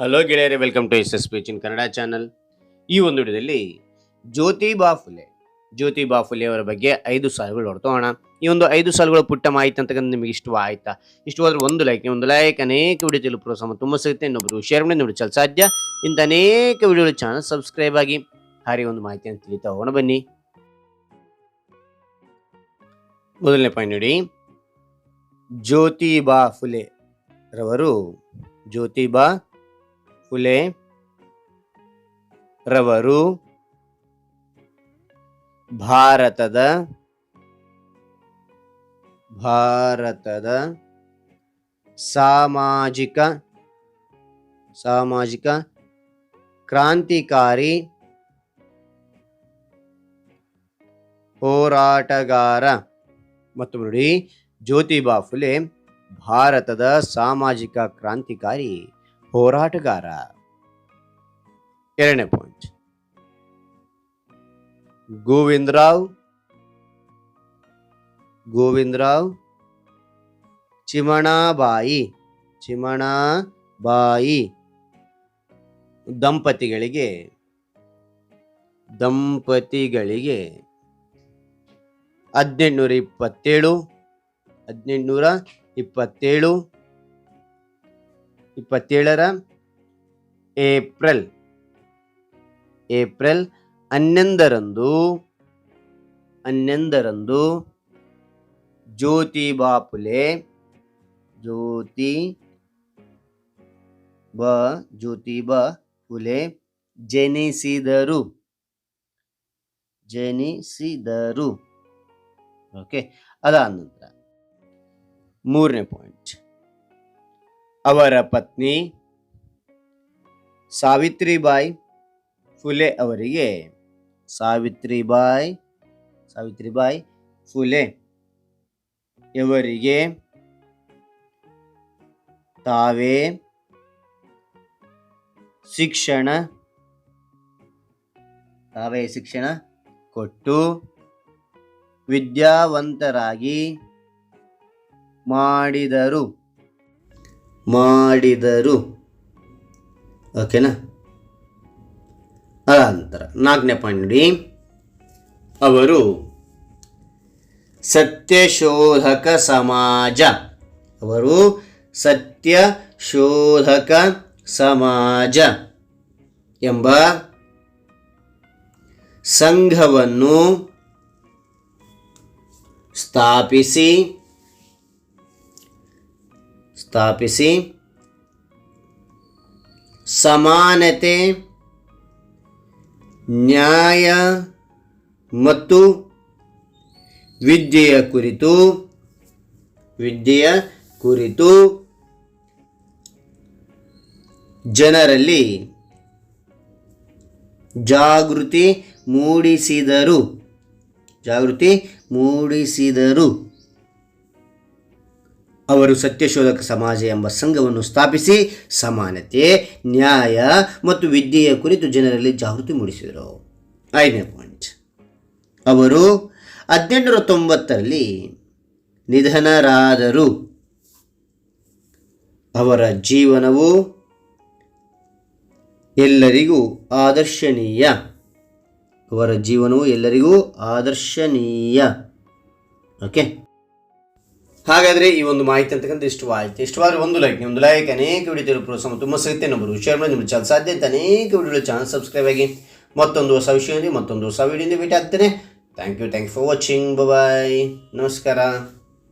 Hello ಗೆಳೆಯರೆ welcome to S S P in Kannada channel ಈ ಒಂದು ವಿಡಿಯೋದಲ್ಲಿ ಜ್ಯೋತಿ ಫುಲೆ ಜ್ಯೋತಿ ಫುಲೆ ಅವರ ಬಗ್ಗೆ ಐದು ಸಾಲುಗಳು ನೋಡ್ತೋಣ ಈ ಒಂದು ಐದು ಸಾಲುಗಳ ಪುಟ್ಟ ಮಾಹಿತಿ ಅಂತಕ್ಕಂಥ ನಿಮಗೆ ಇಷ್ಟವಾಯ್ತಾ ಇಷ್ಟವಾದ್ರೆ ಒಂದು ಲೈಕ್ ಒಂದು ಲೈಕ್ ಅನೇಕ ವಿಡಿಯೋ ತಿಳಿದು ಪ್ರೋತ್ಸಾಹ ತುಂಬ ಸಿಗುತ್ತೆ. ಇನ್ನೊಬ್ಬರು ಶೇರ್ ಮಾಡಿ ನೋಡಿ ಚಲ ಸಾಧ್ಯ. ಇಂಥ ಅನೇಕ ವಿಡಿಯೋಗಳು ಚಾನಲ್ ಸಬ್ಸ್ಕ್ರೈಬ್ ಆಗಿ ಹಾರಿ ಒಂದು ಮಾಹಿತಿಯನ್ನು ತಿಳಿತಾ ಹೋಗೋಣ. ಬನ್ನಿ. ಮೊದಲನೇ ಪಾಯಿಂಟ್ ನೋಡಿ. ಜ್ಯೋತಿಬಾ ಫುಲೆ ರವರು ಜ್ಯೋತಿಬಾ ಫುಲೆ ರವರು, ಭಾರತದ ಭಾರತದ ಸಾಮಾಜಿಕ ಸಾಮಾಜಿಕ ಕ್ರಾಂತಿಕಾರಿ ಹೋರಾಟಗಾರ. ಮತ್ತು ನೋಡಿ, ಜ್ಯೋತಿಬಾ ಫುಲೆ ಭಾರತದ ಸಾಮಾಜಿಕ ಕ್ರಾಂತಿಕಾರಿ. ಹೋರಾಟಗಾರ. ಎರಡನೇ ಪಾಯಿಂಟ್ ಗೋವಿಂದರಾವ್ ಗೋವಿಂದರಾವ್ ಚಿಮಣಾಬಾಯಿ ಚಿಮಣಾಬಾಯಿ ದಂಪತಿಗಳಿಗೆ ದಂಪತಿಗಳಿಗೆ ಹದಿನೆಂಟುನೂರ ಇಪ್ಪತ್ತೇಳು ಹದಿನೆಂಟುನೂರ ಇಪ್ಪತ್ತೇಳು ಇಪ್ಪತ್ತೇಳರ ಏಪ್ರಿಲ್. ಏಪ್ರಿಲ್ ಹನ್ನೊಂದರಂದು ಹನ್ನೊಂದರಂದು ಜ್ಯೋತಿಬಾ ಫುಲೆ ಜ್ಯೋತಿ ಬ ಜ್ಯೋತಿಬಾ ಫುಲೆ ಜನಿಸಿದರು. ಜನಿಸಿದರು. ಓಕೆ ಅದಾದ ನಂತರ ಮೂರನೇ ಪಾಯಿಂಟ್ ಅವರ ಪತ್ನಿ ಸಾವಿತ್ರಿಬಾಯಿ ಫುಲೆ ಅವರಿಗೆ. ಸಾವಿತ್ರಿಬಾಯಿ ಸಾವಿತ್ರಿಬಾಯಿ ಫುಲೆ ಇವರಿಗೆ ತಾವೇ ಶಿಕ್ಷಣ ತಾವೇ ಶಿಕ್ಷಣ ಕೊಟ್ಟು ವಿದ್ಯಾವಂತರಾಗಿ ಮಾಡಿದರು. ಮಾಡಿದರು. ಓಕೆನಾ ಅನಂತರ ನಾಲ್ಕನೇ ಪಾಯಿಂಟ್ ನೋಡಿ. ಅವರು ಸತ್ಯಶೋಧಕ ಸಮಾಜ. ಅವರು ಸತ್ಯ ಶೋಧಕ ಸಮಾಜ ಎಂಬ ಸಂಘವನ್ನು ಸ್ಥಾಪಿಸಿ ಸ್ಥಾಪಿಸಿ. ಸಮಾನತೆ ನ್ಯಾಯ ಮತ್ತು ವಿದ್ಯೆಯ ಕುರಿತು ವಿದ್ಯೆಯ ಕುರಿತು ಜನರಲ್ಲಿ ಜಾಗೃತಿ ಮೂಡಿಸಿದರು. ಜಾಗೃತಿ ಮೂಡಿಸಿದರು. ಅವರು ಸತ್ಯಶೋಧಕ ಸಮಾಜ ಎಂಬ ಸಂಘವನ್ನು ಸ್ಥಾಪಿಸಿ ಸಮಾನತೆ, ನ್ಯಾಯ ಮತ್ತು ವಿದ್ಯೆಯ ಕುರಿತು ಜನರಲ್ಲಿ ಜಾಗೃತಿ ಮೂಡಿಸಿದರು. ಐದನೇ ಪಾಯಿಂಟ್. ಅವರು ಹದಿನೆಂಟುನೂರ ತೊಂಬತ್ತರಲ್ಲಿ ನಿಧನರಾದರು. ಅವರ ಜೀವನವು ಎಲ್ಲರಿಗೂ ಆದರ್ಶನೀಯ. ಅವರ ಜೀವನವು ಎಲ್ಲರಿಗೂ ಆದರ್ಶನೀಯ. ಓಕೆ? ಹಾಗಾದರೆ ಈ ಒಂದು ಮಾಹಿತಿ ಅಂತಕ್ಕಂಥ ಇಷ್ಟವಾಯಿತು. ಇಷ್ಟವಾದ್ರೆ ಒಂದು ಲೈಕ್ ಒಂದು ಲೈಕ್ ಅನೇಕ ವಿಡಿಯೋ ಪ್ರೋತ್ಸಾಹ ತುಂಬ ಸಿಗುತ್ತೆ. ನಂಬರು ಶೇರ್ ಮಾಡಿ, ನಿಮ್ಮ ಚಾನಲ್ ಸಾಧ್ಯ ಅಂತ ಅನೇಕ ವಿಡಿಯೋ ಚಾನಲ್ ಸಬ್ಸ್ಕ್ರೈಬ್ ಆಗಿ ಮತ್ತೊಂದು ಹೊಸ ವಿಷಯದಲ್ಲಿ ಮತ್ತೊಂದು ಹೊಸ ವಿಡಿಯೋದಿಂದ ಭೇಟಿ ಆಗ್ತೇನೆ. Thank you thank you for watching bye ನಮಸ್ಕಾರ.